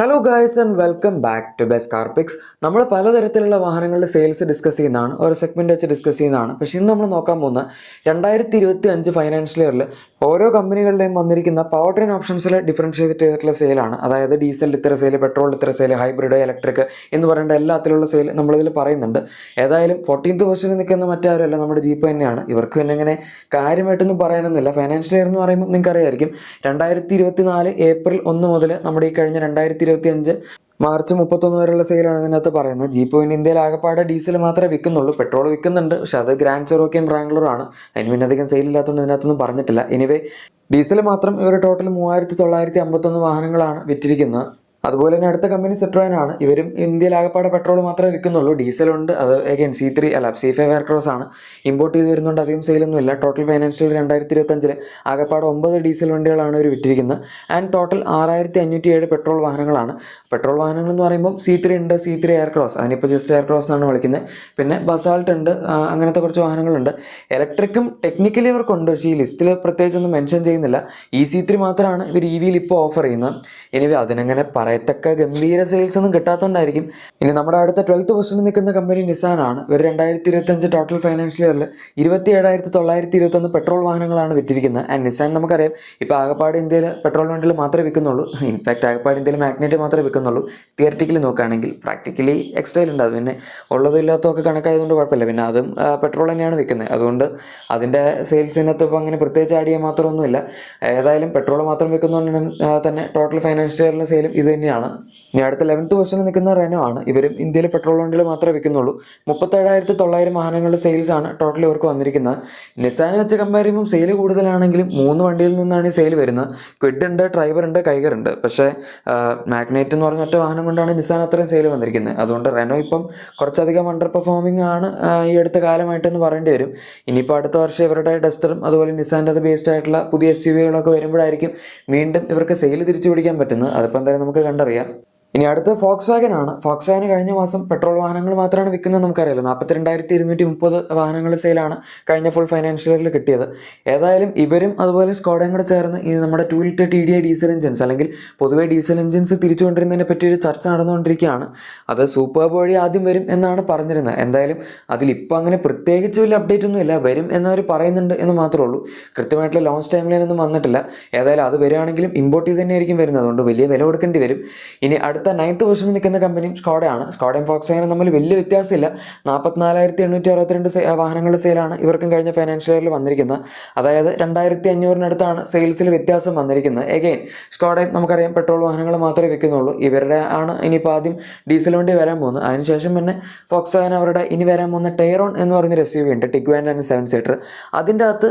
Hello guys and welcome back to best car picks നമ്മൾ പലതരത്തിലുള്ള വാഹനങ്ങളുടെ സെയിൽസ് ഡിസ്കസ് ചെയ്യുന്നതാണ് ഓരോ സെഗ്മെന്റ് വെച്ച് ഡിസ്കസ് ചെയ്യുന്നതാണ്. പക്ഷേ ഇന്ന് നമ്മൾ നോക്കാൻ പോകുന്ന രണ്ടായിരത്തി ഇരുപത്തി അഞ്ച് ഫൈനാൻഷ്യൽ ഇയറിൽ ഓരോ കമ്പനികളുടെയും വന്നിരിക്കുന്ന പവർ ട്രെയിൻ ഓപ്ഷൻസിൽ ഡിഫറൻഷിയേറ്റ് ചെയ്തിട്ടുള്ള സെയിലാണ് അതായത് ഡീസൽ ഇത്ര സെയിൽ പെട്രോൾ ഇത്ര സെയിൽ ഹൈബ്രിഡ് ഇലക്ട്രിക് എന്ന് പറയേണ്ട എല്ലാത്തിലുള്ള സെയിൽ നമ്മളിതിൽ പറയുന്നുണ്ട്. ഏതായാലും ഫോർട്ടീൻത്ത് പൊസിഷനിൽ നിൽക്കുന്ന മറ്റാരുമല്ല നമ്മുടെ ജീപ്പ് തന്നെയാണ്. ഇവർക്ക് പിന്നെ ഇങ്ങനെ കാര്യമായിട്ടൊന്നും പറയാനൊന്നുമില്ല. ഫൈനാൻഷ്യൽ ഇയർ എന്ന് പറയുമ്പോൾ നിങ്ങൾക്ക് അറിയായിരിക്കും രണ്ടായിരത്തി ഇരുപത്തി നാല് ഏപ്രിൽ ഒന്ന് മുതൽ നമ്മുടെ ഈ കഴിഞ്ഞ രണ്ടായിരത്തി ഇരുപത്തി അഞ്ച് മാർച്ച് മുപ്പത്തൊന്ന് വരെയുള്ള സെയിലാണ് ഇതിനകത്ത് പറയുന്നത്. ജീപ്പ് പിന്നെ ഇന്ത്യയിൽ ആകെപ്പാടെ ഡീസൽ മാത്രമേ വിൽക്കുന്നുള്ളൂ. പെട്രോൾ വിൽക്കുന്നുണ്ട്. പക്ഷേ അത് ഗ്രാൻഡ് ചെറോക്കയും ബ്രാംഗ്ലൂറും ആണ് അതിന് പിന്നെ അധികം സെയിൽ ഇല്ലാത്തതുകൊണ്ട് ഇതിനകത്തൊന്നും പറഞ്ഞിട്ടില്ല. എനിവേ ഡീസൽ മാത്രം ഇവർ ടോട്ടൽ മൂവായിരത്തി തൊള്ളായിരത്തി അമ്പത്തൊന്ന് വാഹനങ്ങളാണ് വിറ്റിരിക്കുന്നത്. അതുപോലെ തന്നെ അടുത്ത കമ്പനി സെട്രോയിൻ ആണ്. ഇവരും ഇന്ത്യയിൽ ആകപ്പാടെ പെട്രോൾ മാത്രമേ വിൽക്കുന്നുള്ളൂ. ഡീസലുണ്ട് അത് അഗൈൻ സി ത്രീ അല്ല സി ഫൈവ് എയർക്രോസ് ആണ്. ഇമ്പോർട്ട് ചെയ്ത് വരുന്നുണ്ട്. അധികം സെയിലൊന്നും ഇല്ല. ടോട്ടൽ ഫൈനാൻഷ്യൽ രണ്ടായിരത്തി ഇരുപത്തഞ്ചിൽ ആകപ്പാടെ ഒമ്പത് ഡീസൽ വണ്ടികളാണ് ഇവർ വിറ്റിരിക്കുന്നത്. ആൻഡ് ടോട്ടൽ ആറായിരത്തി അഞ്ഞൂറ്റി ഏഴ് പെട്രോൾ വാഹനങ്ങളാണ്. പെട്രോൾ വാഹനങ്ങൾ എന്ന് പറയുമ്പോൾ സി ത്രീ ഉണ്ട്. സി ത്രീ എയർക്രോസ് അതിനിപ്പോൾ ജസ്റ്റ് എയർക്രോസ് എന്നാണ് വിളിക്കുന്നത്. പിന്നെ ബസാൾട്ട് ഉണ്ട്. അങ്ങനത്തെ കുറച്ച് വാഹനങ്ങളുണ്ട്. ഇലക്ട്രിക്കും ടെക്നിക്കലി ഇവർക്കുണ്ട്. പക്ഷേ ഈ ലിസ്റ്റിൽ പ്രത്യേകിച്ചൊന്നും മെൻഷൻ ചെയ്യുന്നില്ല. ഈ സി ത്രീ മാത്രമാണ് ഇവർ ഇ വിയിൽ ഇപ്പോൾ ഓഫർ ചെയ്യുന്നത്. ഇനി അതിനങ്ങനെ പറയത്തക്ക ഗംഭീര സെയിൽസ് ഒന്നും കിട്ടാത്തതുകൊണ്ടായിരിക്കും ഇനി നമ്മുടെ അടുത്ത ട്വൽത്ത് പൊസിഷനിൽ നിൽക്കുന്ന കമ്പനി നിസാനാണ് ഇവർ രണ്ടായിരത്തി ഇരുപത്തഞ്ച് ടോട്ടൽ ഫൈനാൻഷ്യൽ ഇയറിൽ ഇരുപത്തി ഏഴായിരത്തി തൊള്ളായിരത്തി ഇരുപത്തൊന്ന് പെട്രോൾ വാഹനങ്ങളാണ് വിറ്റിരിക്കുന്നത്. ആൻഡ് നിസാൻ നമുക്കറിയാം ഇപ്പോൾ ആകപ്പാട് ഇന്ത്യയിൽ പെട്രോൾ വണ്ടികൾ മാത്രമേ വിൽക്കുന്നുള്ളൂ. ഇൻഫാക്റ്റ് ആകപ്പാട് ഇന്ത്യയിൽ മാഗ്നറ്റ് മാത്രമേ വിൽക്കുന്നുള്ളൂ. തിയററ്റിക്കലി നോക്കുകയാണെങ്കിൽ പ്രാക്ടിക്കലി എക്സ്ട്രയിൽ ഉണ്ടാകും പിന്നെ ഉള്ളതും ഇല്ലാത്തതൊക്കെ കണക്കായതുകൊണ്ട് കുഴപ്പമില്ല. പിന്നെ അതും പെട്രോൾ തന്നെയാണ് വിൽക്കുന്നത്. അതുകൊണ്ട് അതിന്റെ സെയിൽസിനകത്ത് ഇപ്പോൾ അങ്ങനെ പ്രത്യേകിച്ച് ആഡ് ചെയ്യാൻ മാത്രമൊന്നുമില്ല. ഏതായാലും പെട്രോൾ മാത്രം വിൽക്കുന്നതുകൊണ്ട് തന്നെ ടോട്ടൽ ഫൈനാൻഷ്യൽ ഇയറിലെ സെയിലും ഇത് തന്നെയാണ് ഇനി അടുത്ത ലെവൻത്ത് പൊസിഷനിൽ നിൽക്കുന്ന റെനോ ആണ്. ഇവരും ഇന്ത്യയിലെ പെട്രോൾ വണ്ടികൾ മാത്രമേ വിൽക്കുന്നുള്ളൂ. മുപ്പത്തേഴായിരത്തി തൊള്ളായിരം വാഹനങ്ങളുടെ സെയിൽസ് ആണ് ടോട്ടൽ ഇവർക്ക് വന്നിരിക്കുന്നത്. നിസാനെ വെച്ച് കമ്പയർ ചെയ്യുമ്പോൾ സെയിൽ കൂടുതലാണെങ്കിലും മൂന്ന് വണ്ടിയിൽ നിന്നാണ് ഈ സെയിൽ വരുന്നത്. ക്വിഡ് ഉണ്ട് ഡ്രൈവർ ഉണ്ട് കൈഗർ ഉണ്ട്. പക്ഷേ മാഗ്നേറ്റ് എന്ന് പറഞ്ഞ ഒറ്റ വാഹനം കൊണ്ടാണ് നിസാൻ അത്രയും സെയിൽ വന്നിരിക്കുന്നത്. അതുകൊണ്ട് റെനോ ഇപ്പം കുറച്ചധികം അണ്ടർ പെർഫോമിംഗ് ആണ് ഈ അടുത്ത കാലമായിട്ടെന്ന് പറയേണ്ടി വരും. ഇനിയിപ്പോൾ അടുത്ത വർഷം ഇവരുടെ ഡസ്റ്ററും അതുപോലെ നിസാന്റെ അത് ബേസ്ഡ് ആയിട്ടുള്ള പുതിയ എസ് യു വികളൊക്കെ വരുമ്പോഴായിരിക്കും വീണ്ടും ഇവർക്ക് സെയിൽ തിരിച്ചു പിടിക്കാൻ പറ്റുന്നത്. അതിപ്പോൾ എന്തായാലും നമുക്ക് കണ്ടറിയാം. ഇനി അടുത്ത ഫോക്സ് വാഗൻ ആണ്. ഫോക്സ് വാഗൻ കഴിഞ്ഞ മാസം പെട്രോൾ വാഹനങ്ങൾ മാത്രമാണ് വിൽക്കുന്നത് നമുക്കറിയാലോ. നാൽപ്പത്തിരണ്ടായിരത്തി ഇരുന്നൂറ്റി മുപ്പത് വാഹനങ്ങൾ സെയിലാണ് കഴിഞ്ഞ ഫുൾ ഫൈനാൻഷ്യൽ ഇയറിൽ കിട്ടിയത്. ഏതായാലും ഇവരും അതുപോലെ സ്കോഡയും കൂടെ ചേർന്ന് ഈ നമ്മുടെ two litre T D I diesel engines അല്ലെങ്കിൽ പൊതുവെ ഡീസൽ എഞ്ചിൻസ് തിരിച്ചുകൊണ്ടിരുന്നതിനെ പറ്റി ഒരു ചർച്ച നടന്നുകൊണ്ടിരിക്കുകയാണ്. അത് സൂപ്പർ വഴി ആദ്യം വരും എന്നാണ് പറഞ്ഞിരുന്നത്. എന്തായാലും അതിലിപ്പോൾ അങ്ങനെ പ്രത്യേകിച്ച് വലിയ അപ്ഡേറ്റ് ഒന്നുമില്ല വരും എന്നവർ പറയുന്നുണ്ട് എന്ന് മാത്രമേ ഉള്ളൂ. കൃത്യമായിട്ടുള്ള ലോഞ്ച് ടൈം ഒന്നും വന്നിട്ടില്ല. ഏതായാലും അത് വരികയാണെങ്കിലും ഇമ്പോർട്ട് ചെയ്ത് തന്നെയായിരിക്കും വരുന്നത്. അതുകൊണ്ട് വലിയ വില കൊടുക്കേണ്ടി വരും. ഇനി നയൻത്ത് പൊസിഷനിൽ നിൽക്കുന്ന കമ്പനിയും സ്കോഡയാണ്. സ്കോഡയും ഫോക്സ് അങ്ങനെ തമ്മിൽ വലിയ വ്യത്യാസമില്ല. നാൽപ്പത്തിനാലായിരത്തി എണ്ണൂറ്റി അറുപത്തിരണ്ട് വാഹനങ്ങളുടെ സെയിലാണ് ഇവർക്കും കഴിഞ്ഞ ഫൈനാൻഷ്യൽ ഇയറിൽ വന്നിരിക്കുന്നത്. അതായത് രണ്ടായിരത്തി അഞ്ഞൂറിനടുത്താണ് സെയിൽസിൽ വ്യത്യാസം വന്നിരിക്കുന്നത്. എഗെയിൻ സ്കോഡയും നമുക്കറിയാം പെട്രോൾ വാഹനങ്ങൾ മാത്രമേ വിൽക്കുന്നുള്ളൂ. ഇവരുടെ ആണ് ഇനിയിപ്പോൾ ആദ്യം ഡീസൽ വണ്ടി വരാൻ പോകുന്നത്. അതിനുശേഷം പിന്നെ ഫോക്സ് വാഗൻ അവരുടെ ഇനി വരാൻ പോകുന്ന ടൈറോൺ എന്ന് പറഞ്ഞൊരു എസ് യു വി ഉണ്ട്. ആൻഡ് സെവൻ സീറ്റർ അതിന്റെ അകത്ത്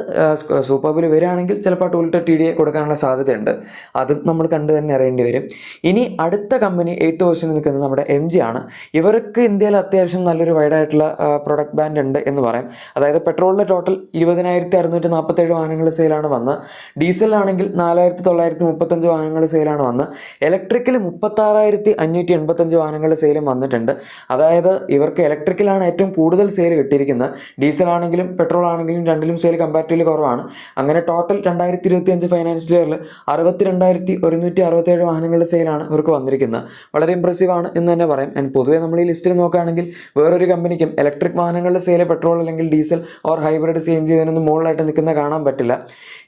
സൂപ്പർബിൽ വരികയാണെങ്കിൽ ചിലപ്പോൾ ടൂൾ ടി ഡി എ കൊടുക്കാനുള്ള സാധ്യതയുണ്ട്. അതും നമ്മൾ കണ്ടു തന്നെ അറിയേണ്ടി വരും. ഇനി അടുത്ത കമ്പനി എയ്ത്ത് പൊസിഷനിൽ നിൽക്കുന്നത് നമ്മുടെ എം ജി ആണ്. ഇവർക്ക് ഇന്ത്യയിൽ അത്യാവശ്യം നല്ലൊരു വൈഡ് ആയിട്ടുള്ള പ്രൊഡക്റ്റ് ബാൻഡ് ഉണ്ട് എന്ന് പറയാം. അതായത് പെട്രോളിന്റെ ടോട്ടൽ ഇരുപതിനായിരത്തി അറുന്നൂറ്റി നാൽപ്പത്തേഴ് വാഹനങ്ങൾ സെയിലാണ് വന്ന് ഡീസലാണെങ്കിൽ നാലായിരത്തി തൊള്ളായിരത്തി മുപ്പത്തഞ്ച് വാഹനങ്ങൾ സെയിലാണ് വന്ന് ഇലക്ട്രിക്കൽ മുപ്പത്താറായിരത്തി അഞ്ഞൂറ്റി എൺപത്തഞ്ച് വാഹനങ്ങൾ സെയിലും വന്നിട്ടുണ്ട്. അതായത് ഇവർക്ക് ഇലക്ട്രിക്കലാണ് ഏറ്റവും കൂടുതൽ സെയിൽ കിട്ടിയിരിക്കുന്നത്. ഡീസലാണെങ്കിലും പെട്രോൾ ആണെങ്കിലും രണ്ടിലും സെയിൽ കമ്പാരിറ്റീവ്ലി കുറവാണ്. അങ്ങനെ ടോട്ടൽ രണ്ടായിരത്തി ഇരുപത്തി അഞ്ച് ഫൈനാൻഷ്യൽ ഇയറിൽ അറുപത്തി രണ്ടായിരത്തി ഒരുന്നൂറ്റി അറുപത്തേഴ് വാഹനങ്ങളുടെ സെയിലാണ് ഇവർക്ക് വന്നിരിക്കുന്നത്. വളരെ ഇമ്പ്രസീവ് ആണ് എന്ന് തന്നെ പറയാം. ആൻഡ് പൊതുവേ നമ്മൾ ഈ ലിസ്റ്റിൽ നോക്കുകയാണെങ്കിൽ വേറൊരു കമ്പനിക്കും ഇലക്ട്രിക് വാഹനങ്ങളുടെ സെയിൽ പെട്രോൾ അല്ലെങ്കിൽ diesel or hybrid C N G ഇതിനൊന്നും മുകളിലായിട്ട് നിൽക്കുന്ന കാണാൻ പറ്റില്ല.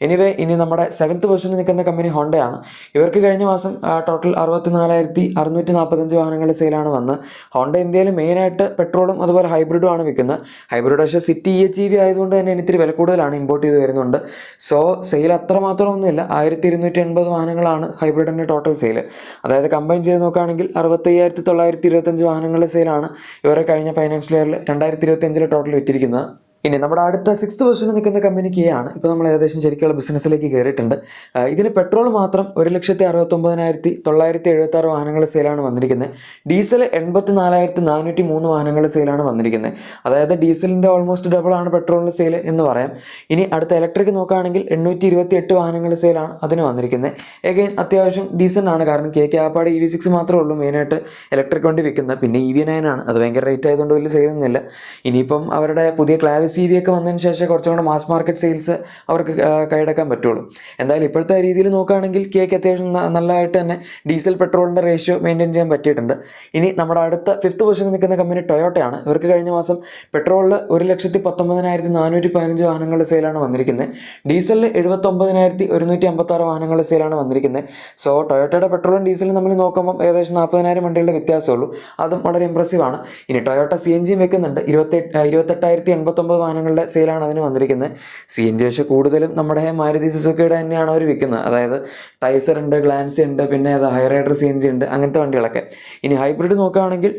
എനിവേ ഇനി നമ്മുടെ സെവൻത്ത് പൊസിഷനിൽ നിൽക്കുന്ന കമ്പനി ഹോണ്ടയാണ് ഇവർക്ക് കഴിഞ്ഞ മാസം ടോട്ടൽ അറുപത്തി നാലായിരത്തി അറുന്നൂറ്റി നാൽപ്പത്തഞ്ച് വാഹനങ്ങളുടെ സെയിലാണ് വന്ന് ഹോണ്ട ഇന്ത്യയിൽ മെയിനായിട്ട് പെട്രോളും അതുപോലെ ഹൈബ്രിഡും ആണ് വിൽക്കുന്നത്. ഹൈബ്രിഡ് പക്ഷേ city E H E V ആയതുകൊണ്ട് തന്നെ ഇത്തിരി വില കൂടുതലാണ് ഇമ്പോർട്ട് ചെയ്ത് വരുന്നുണ്ട്. സോ സെയിൽ അത്രമാത്രം ഒന്നുമില്ല ആയിരത്തി ഇരുന്നൂറ്റി എൺപത് വാഹനങ്ങളാണ് ഹൈബ്രിഡിന്റെ ടോട്ടൽ സെയിൽ അതായത് കമ്പൈൻ ചെയ്ത് നോക്കുകയാണെങ്കിൽ അറുപത്തയ്യായിരത്തി തൊള്ളായിരത്തി ഇരുപത്തഞ്ച് വാഹനങ്ങളുടെ സെയിലാണ് ഇവരെ കഴിഞ്ഞ ഫൈനാൻഷ്യൽ ഇയറിൽ രണ്ടായിരത്തി ഇരുപത്തി അഞ്ചിൽ ടോട്ടൽ വിറ്റിരിക്കുന്നത്. ഇനി നമ്മുടെ അടുത്ത സിക്സ്ത് പൊസിഷനിൽ നിൽക്കുന്ന കമ്പനി കെ ആണ്. ഇപ്പോൾ നമ്മൾ ഏകദേശം ശരിക്കുള്ള ബിസിനസ്സിലേക്ക് കയറിയിട്ടുണ്ട്. ഇതിന് പെട്രോൾ മാത്രം ഒരു ലക്ഷത്തി അറുപത്തൊമ്പതിനായിരത്തി തൊള്ളായിരത്തി എഴുപത്തി ആറ് വാഹനങ്ങൾ സെയിലാണ് വന്നിരിക്കുന്നത്. ഡീസൽ എൺപത്തി നാലായിരത്തി നാനൂറ്റി മൂന്ന് വാഹനങ്ങൾ സെയിലാണ് വന്നിരിക്കുന്നത്. അതായത് ഡീസലിന്റെ ഓൾമോസ്റ്റ് ഡബിൾ ആണ് പെട്രോളിന്റെ സെയിൽ എന്ന് പറയാം. ഇനി അടുത്ത ഇലക്ട്രിക് നോക്കുകയാണെങ്കിൽ എണ്ണൂറ്റി ഇരുപത്തി എട്ട് വാഹനങ്ങൾ സെയിലാണ് അതിന് വന്നിരിക്കുന്നത്. എഗെയിൻ അത്യാവശ്യം ഡീസന്റ് ആണ്. കാരണം കെ കെ ആപ്പാട് ഇ വി സിക്സ് മാത്രമേ ഉള്ളൂ മെയിനായിട്ട് ഇലക്ട്രിക് വണ്ടി വിൽക്കുന്നത്. പിന്നെ ഇ വി നയൻ ആണ്. അത് ഭയങ്കര റേറ്റ് ആയതുകൊണ്ട് വലിയ സെയിലൊന്നുമില്ല ഇനിയിപ്പം അവരുടെ പുതിയ ക്ലാവിസ് സി വി ഒക്കെ വന്നതിന് ശേഷം കുറച്ചും കൂടെ മാസ് മാർക്കറ്റ് സെയിൽസ് അവർക്ക് കൈയടക്കാൻ പറ്റുള്ളൂ. എന്തായാലും ഇപ്പോഴത്തെ രീതിയിൽ നോക്കുകയാണെങ്കിൽ കേക്ക് അത്യാവശ്യം നല്ലതായിട്ട് തന്നെ ഡീസൽ പെട്രോളിന്റെ റേഷ്യോ മെയിന്റെയിൻ ചെയ്യാൻ പറ്റിയിട്ടുണ്ട്. ഇനി നമ്മുടെ അടുത്ത ഫിഫ്ത്ത് പൊസിഷനിൽ നിൽക്കുന്ന കമ്പനി ടൊയോട്ടയാണ്. ഇവർക്ക് കഴിഞ്ഞ മാസം പെട്രോളിൽ ഒരു ലക്ഷത്തി പത്തൊമ്പതിനായിരത്തി നാനൂറ്റി പതിനഞ്ച് വാഹനങ്ങളുടെ സെയിലാണ് വന്നിരിക്കുന്നത്. ഡീസലിൽ എഴുപത്തൊമ്പതിനായിരത്തി ഒരുന്നൂറ്റി അമ്പത്താറ് വാഹനങ്ങളുടെ സെയിലാണ് വന്നിരിക്കുന്നത്. സോ ടൊയോട്ടയുടെ പെട്രോളും ഡീസലും നമ്മൾ നോക്കുമ്പോൾ ഏകദേശം നാൽപ്പതിനായിരം വണ്ടികളുടെ വ്യത്യാസമുള്ളൂ അതും വളരെ ഇമ്പ്രസീവ് ആണ്. ഇനി ടൊയോട്ട സി എൻ ജിയും വെക്കുന്നുണ്ട്. ഇരുപത്തെട്ട് ഇരുപത്തെട്ടായിരത്തി എൺപത്തൊമ്പത് വാഹനങ്ങളുടെ സെയിലാണ് അതിന് വന്നിരിക്കുന്നത് സി എൻ ജി പക്ഷേ കൂടുതലും നമ്മുടെ മാരുതി സുസുക്കിയുടെ തന്നെയാണ് അവർ വിൽക്കുന്നത്. അതായത് ടൈസർ ഉണ്ട് ഗ്ലാൻസ് ഉണ്ട് പിന്നെ അത് ഹൈറൈഡർ സി എൻ ജി ഉണ്ട് അങ്ങനത്തെ വണ്ടികളൊക്കെ. ഇനി ഹൈബ്രിഡ് നോക്കുകയാണെങ്കിൽ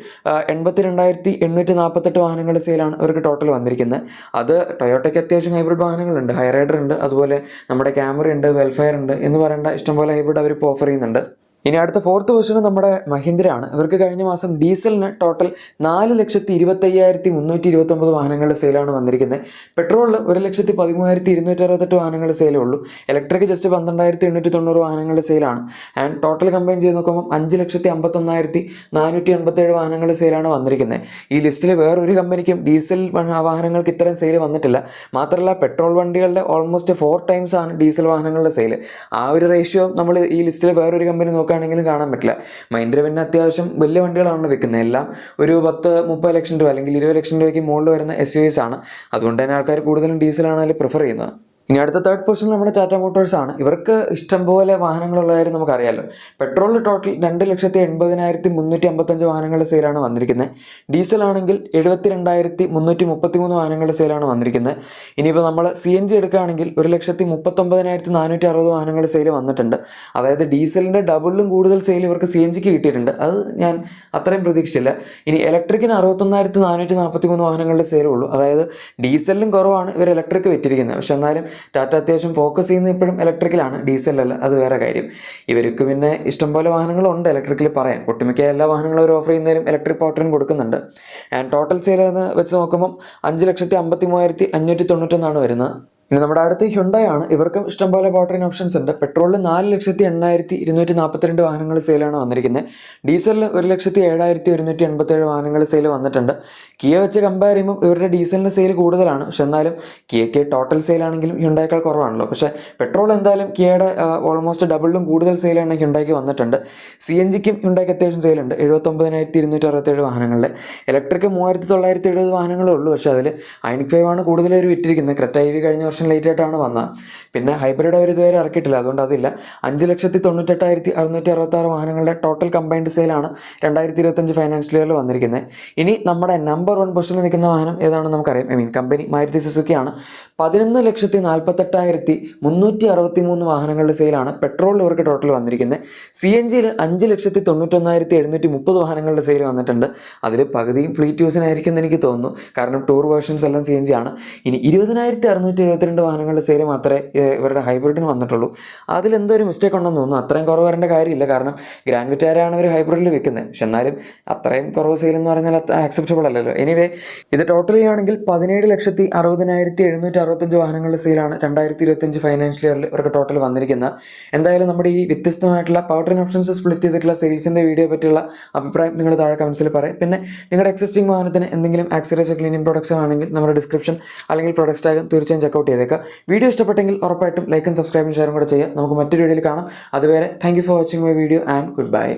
എൺപത്തി രണ്ടായിരത്തി എണ്ണൂറ്റി നാൽപ്പത്തെട്ട് വാഹനങ്ങളുടെ സെയിലാണ് അവർക്ക് ടോട്ടൽ വന്നിരിക്കുന്നത് അത് ടൊയോട്ടയ്ക്ക് അത്യാവശ്യം ഹൈബ്രിഡ് വാഹനങ്ങളുണ്ട് ഹൈറൈഡർ ഉണ്ട് അതുപോലെ നമ്മുടെ ക്യാമറ ഉണ്ട് വെൽഫെയർ ഉണ്ട് എന്ന് പറയേണ്ട ഇഷ്ടംപോലെ ഹൈബ്രിഡ് അവർ ഇപ്പോൾ ഓഫർ ചെയ്യുന്നുണ്ട്. ഇനി അടുത്ത ഫോർത്ത് പൊസിഷൻ നമ്മുടെ മഹീന്ദ്രയാണ്. ഇവർക്ക് കഴിഞ്ഞ മാസം ഡീസലിന് ടോട്ടൽ നാല് ലക്ഷത്തി ഇരുപത്തയ്യായിരത്തി മുന്നൂറ്റി ഇരുപത്തൊമ്പത് വാഹനങ്ങളുടെ സെയിലാണ് വന്നിരിക്കുന്നത്. പെട്രോളിൽ ഒരു ലക്ഷത്തി പതിമൂവായിരത്തി ഇരുന്നൂറ്റി അറുപത്തെട്ട് വാഹനങ്ങളുടെ സെയിലേ ഉള്ളൂ. ഇലക്ട്രിക് ജസ്റ്റ് പന്ത്രണ്ടായിരത്തി എണ്ണൂറ്റി തൊണ്ണൂറ് വാഹനങ്ങളുടെ സെയിലാണ് ആൻഡ് ടോട്ടൽ കമ്പൈൻ ചെയ്ത് നോക്കുമ്പോൾ അഞ്ച് ലക്ഷത്തി അമ്പത്തൊന്നായിരത്തി നാനൂറ്റി എൺപത്തേഴ് വാഹനങ്ങളുടെ സെയിലാണ് വന്നിരിക്കുന്നത്. ഈ ലിസ്റ്റിൽ വേറൊരു കമ്പനിക്കും ഡീസൽ വാഹനങ്ങൾക്ക് ഇത്രയും സെയിൽ വന്നിട്ടില്ല. മാത്രമല്ല പെട്രോൾ വണ്ടികളുടെ ഓൾമോസ്റ്റ് ഫോർ ടൈംസ് ആണ് ഡീസൽ വാഹനങ്ങളുടെ സെയിൽ ആ ഒരു റേഷ്യോ നമ്മൾ ഈ ലിസ്റ്റിൽ വേറൊരു കമ്പനി നോക്കുകയാണെങ്കിലും കാണാൻ പറ്റില്ല. മഹീന്ദ്ര പിന്നെ അത്യാവശ്യം വലിയ വണ്ടികളാണ് വെക്കുന്നത്. എല്ലാം ഒരു പത്ത് മുപ്പത് ലക്ഷം രൂപ അല്ലെങ്കിൽ ഇരുപത് ലക്ഷം രൂപയ്ക്ക് മുകളിൽ വരുന്ന എസ് യു ആണ്. അതുകൊണ്ട് തന്നെ ആൾക്കാർ കൂടുതലും ഡീസലാണ് അതിൽ പ്രിഫർ ചെയ്യുന്നത്? ഇനി അടുത്ത തേർഡ് പൊസിഷനിൽ നമ്മുടെ ടാറ്റ മോട്ടോഴ്സ് ആണ്. ഇവർക്ക് ഇഷ്ടംപോലെ വാഹനങ്ങളുള്ള കാര്യം നമുക്കറിയാലോ. പെട്രോൾ ടോട്ടൽ രണ്ട് ലക്ഷത്തി എൺപതിനായിരത്തി മുന്നൂറ്റി അമ്പത്തഞ്ച് വാഹനങ്ങളുടെ സെയിലാണ് വന്നിരിക്കുന്നത് ഡീസൽ ആണെങ്കിൽ എഴുപത്തി രണ്ടായിരത്തി മുന്നൂറ്റി മുപ്പത്തി മൂന്ന് വാഹനങ്ങളുടെ സെയിലാണ് വന്നിരിക്കുന്നത് ഇനിയിപ്പോൾ നമ്മൾ സി എൻ ജി എടുക്കുകയാണെങ്കിൽ ഒരു ലക്ഷത്തി മുപ്പത്തൊമ്പതിനായിരത്തി നാനൂറ്റി അറുപത് വാഹനങ്ങളുടെ സെയിൽ വന്നിട്ടുണ്ട്. അതായത് ഡീസലിന്റെ ഡബിളിലും കൂടുതൽ സെയിൽ ഇവർക്ക് സി എൻ ജിക്ക് കിട്ടിയിട്ടുണ്ട്. അത് ഞാൻ അത്രയും പ്രതീക്ഷിച്ചില്ല. ഇനി ഇലക്ട്രിക്കിന് അറുപത്തൊന്നായിരത്തി നാനൂറ്റി നാൽപ്പത്തി മൂന്ന് വാഹനങ്ങളുടെ സെയിലുള്ളൂ അതായത് ഡീസലിലും കുറവാണ് ഇവർ ഇലക്ട്രിക് വെറ്റിരിക്കുന്നത് പക്ഷെ എന്നാലും ടാറ്റ അത്യാവശ്യം ഫോക്കസ് ചെയ്യുന്നത് ഇപ്പോഴും ഇലക്ട്രിക്കലാണ് ഡീസലല്ല അത് വേറെ കാര്യം. ഇവർക്ക് പിന്നെ ഇഷ്ടംപോലെ വാഹനങ്ങളുണ്ട് ഇലക്ട്രിക്കൽ പറയാം. ഒട്ടുമിക്ക എല്ലാ വാഹനങ്ങളും അവർ ഓഫർ ചെയ്യുന്നതിനും ഇലക്ട്രിക് ട്രെയിൻ കൊടുക്കുന്നുണ്ട്. ആൻഡ് ടോട്ടൽ സെയിൽ എന്ന് വെച്ച് നോക്കുമ്പം അഞ്ച് ലക്ഷത്തി അമ്പത്തി മൂവായിരത്തി അഞ്ഞൂറ്റി തൊണ്ണൂറ്റൊന്നാണ് വരുന്നത്. ഇനി നമ്മുടെ അടുത്ത് ഹ്യുണ്ടായി ആണ്. ഇവർക്കും ഇഷ്ടംപോലെ പോട്ടറിങ് ഓപ്ഷൻസ് ഉണ്ട്. പെട്രോളിൽ നാല് ലക്ഷത്തി എണ്ണായിരത്തി ഇരുന്നൂറ്റി നാൽപ്പത്തിരണ്ട് വാഹനങ്ങൾ സെയിലാണ് വന്നിരിക്കുന്നത്. ഡീസലിൽ ഒരു ലക്ഷത്തി ഏഴായിരത്തി ഒരുന്നൂറ്റി എൺപത്തേഴ് വാഹനങ്ങൾ സെയിൽ വന്നിട്ടുണ്ട്. കിയ വെച്ച് കമ്പയർ ചെയ്യുമ്പോൾ ഇവരുടെ ഡീസലിന്റെ സെയിൽ കൂടുതലാണ്. പക്ഷെ എന്നാലും കിയയ്ക്ക് ടോട്ടൽ സെയിലാണെങ്കിലും ഹ്യുണ്ടായേക്കാൾ കുറവാണല്ലോ. പക്ഷേ പെട്രോൾ എന്തായാലും കിയയുടെ ഓൾമോസ്റ്റ് ഡബിളിലും കൂടുതൽ സെയിലാണ് ഹ്യുണ്ടായിക്ക് വന്നിട്ടുണ്ട്. സി എൻ ജിക്കും ഹ്യുണ്ടായിക്ക് അത്യാവശ്യം സെയിലുണ്ട് എഴുപത്തൊമ്പതിനായിരത്തി ഇരുന്നൂറ്റി അറുപത്തേഴ് വാഹനങ്ങളുടെ ഇലക്ട്രിക് മൂവായിരത്തി തൊള്ളായിരത്തി എഴുപത് വാഹനങ്ങളേ ഉള്ളൂ. പക്ഷേ അതിൽ ഐനിക് ഫൈവ് ആണ് കൂടുതൽ വിറ്റിരിക്കുന്നത്. ക്രെറ്റ ഐ വി കഴിഞ്ഞ വർഷം ലേറ്റ് ആയിട്ടാണ് വന്നത്. പിന്നെ ഹൈബ്രിഡ് അവർ ഇതുവരെ ഇറക്കിയിട്ടില്ല. അതുകൊണ്ട് അതില്ല. അഞ്ച് ലക്ഷത്തി തൊണ്ണൂറ്റെട്ടായിരത്തി അറുന്നൂറ്റി അറുപത്തി ആറ് വാഹനങ്ങളുടെ ടോട്ടൽ കമ്പൈൻഡ് സെയിലാണ് രണ്ടായിരത്തി ഇരുപത്തഞ്ച് ഫൈനാൻഷ്യൽ ഇയറിൽ വന്നിരിക്കുന്നത്. ഇനി നമ്മുടെ നമ്പർ വൺ പൊസിഷനിൽ നിൽക്കുന്ന വാഹനം ഏതാണെന്ന് നമുക്കറിയാം. ഐ മീൻ കമ്പനി മാരുതി സുസുക്കിയാണ് പതിനൊന്ന് ലക്ഷത്തി നാൽപ്പത്തെട്ടായിരത്തി മുന്നൂറ്റി അറുപത്തി മൂന്ന് വാഹനങ്ങളുടെ സെയിലാണ് പെട്രോളിൽ ഇവർക്ക് ടോട്ടൽ വന്നിരിക്കുന്നത്. സി എൻ ജിയിൽ അഞ്ച് ലക്ഷത്തി തൊണ്ണൂറ്റൊന്നായിരത്തി എഴുന്നൂറ്റി മുപ്പത് വാഹനങ്ങളുടെ സെയിൽ വന്നിട്ടുണ്ട്. അതിൽ പകുതിയും ഫ്ലീറ്റ് യൂസിനായിരിക്കും എന്ന് എനിക്ക് തോന്നുന്നു. കാരണം ടൂർ വേർഷൻസ് എല്ലാം സി എൻ ജി ആണ്. ഇനി ഇരുപതിനായിരത്തി അറുന്നൂറ്റി എഴുപത്തിരണ്ട് വാഹനങ്ങളുടെ സെയിൽ മാത്രമേ ഇവരുടെ ഹൈബ്രിഡിന് വന്നിട്ടുള്ളൂ. അതിലെന്തോ ഒരു മിസ്റ്റേക്ക് ഉണ്ടെന്ന് തോന്നുന്നു. അത്രയും കുറവ് വരേണ്ട കാര്യമില്ല. കാരണം ഗ്രാൻഡ് വിറ്റാരയാണ് അവർ ഹൈബ്രിഡിൽ വിൽക്കുന്നത്. പക്ഷെ എന്നാലും അത്രയും കുറവ് സെയിൽ എന്ന് പറഞ്ഞാൽ ആക്സെപ്റ്റബിൾ അല്ലല്ലോ. എനിവേ ഇത് ടോട്ടലി ആണെങ്കിൽ പതിനേഴ് ലക്ഷത്തി അറുപതിനായിരത്തി എഴുന്നൂറ്റി അറുപത്തഞ്ച് വാഹനങ്ങളുടെ സെയിലാണ് രണ്ടായിരത്തി ഇരുപത്തഞ്ച് ഫൈനാൻഷ്യൽ ഇയറിൽ ഇവർക്ക് ടോട്ടൽ വന്നിരിക്കുന്നത്. എന്തായാലും നമ്മുടെ ഈ വ്യത്യസ്തമായിട്ടുള്ള ട്രെയിൻ ഓപ്ഷൻസ് സ്പ്ലിറ്റ് ചെയ്തിട്ടുള്ള സെയിൽസിന്റെ വീഡിയോ പറ്റിയുള്ള അഭിപ്രായം നിങ്ങൾ താഴെ കമൻസിൽ പറയും. പിന്നെ നിങ്ങളുടെ എക്സിസ്റ്റിംഗ് വാഹനത്തിന് എന്തെങ്കിലും ആക്സറീസ് ക്ലീനിങ് പ്രോഡക്ട്സ് ആണെങ്കിൽ നമ്മുടെ ഡിസ്ക്രിപ്ഷൻ അല്ലെങ്കിൽ പ്രോഡക്റ്റ് ടാഗ് തീർച്ചയായും ചെക്കൗട്ട് ചെയ്തേക്കാം. വീഡിയോ ഇഷ്ടപ്പെട്ടെങ്കിൽ ഉറപ്പായിട്ടും ലൈക്കും സബ്സ്ക്രൈബും ഷെയറും കൂടെ ചെയ്യുക. നമുക്ക് മറ്റൊരു വീഡിയോയിൽ കാണാം. അതുവരെ thank for watching my video and good bye